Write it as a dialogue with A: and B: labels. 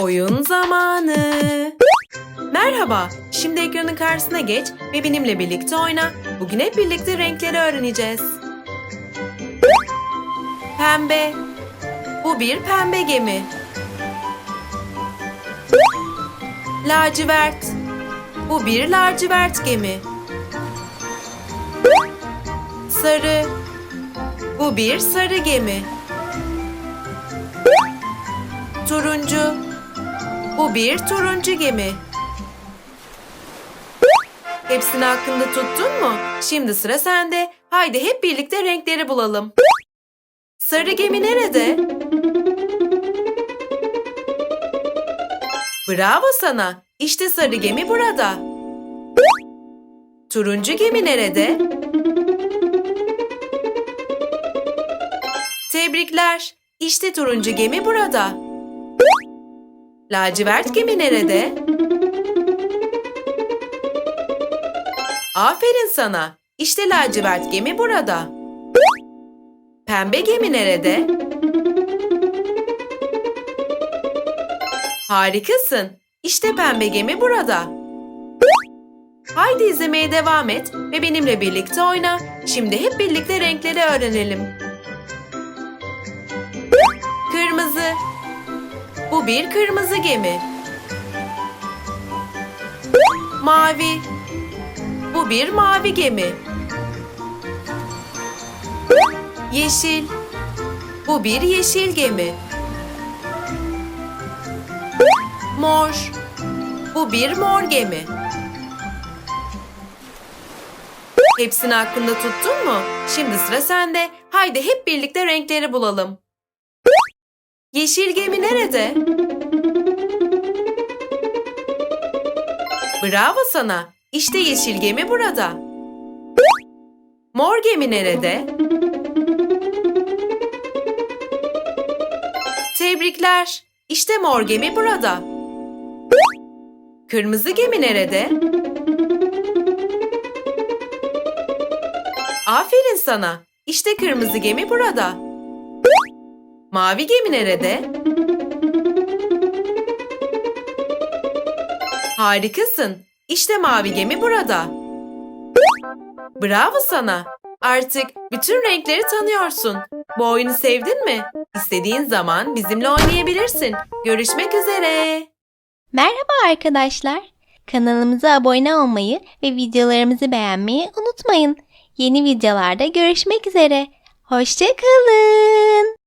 A: Oyun zamanı. Merhaba. Şimdi ekranın karşısına geç ve benimle birlikte oyna. Bugün hep birlikte renkleri öğreneceğiz. Pembe. Bu bir pembe gemi. Lacivert. Bu bir lacivert gemi. Sarı. Bu bir sarı gemi. Turuncu. Bu bir turuncu gemi. Hepsini hakkında tuttun mu? Şimdi sıra sende. Haydi hep birlikte renkleri bulalım. Sarı gemi nerede? Bravo sana. İşte sarı gemi burada. Turuncu gemi nerede? Tebrikler. İşte turuncu gemi burada. Lacivert gemi nerede? Aferin sana. İşte lacivert gemi burada. Pembe gemi nerede? Harikasın. İşte pembe gemi burada. Haydi izlemeye devam et ve benimle birlikte oyna. Şimdi hep birlikte renkleri öğrenelim. Bir kırmızı gemi. Mavi. Bu bir mavi gemi. Yeşil. Bu bir yeşil gemi. Mor. Bu bir mor gemi. Hepsini hakkında tuttun mu? Şimdi sıra sende. Haydi hep birlikte renkleri bulalım. Yeşil gemi nerede? Bravo sana. İşte yeşil gemi burada. Mor gemi nerede? Tebrikler. İşte mor gemi burada. Kırmızı gemi nerede? Aferin sana. İşte kırmızı gemi burada. Mavi gemi nerede? Harikasın. İşte mavi gemi burada. Bravo sana. Artık bütün renkleri tanıyorsun. Bu oyunu sevdin mi? İstediğin zaman bizimle oynayabilirsin. Görüşmek üzere.
B: Merhaba arkadaşlar. Kanalımıza abone olmayı ve videolarımızı beğenmeyi unutmayın. Yeni videolarda görüşmek üzere. Hoşçakalın.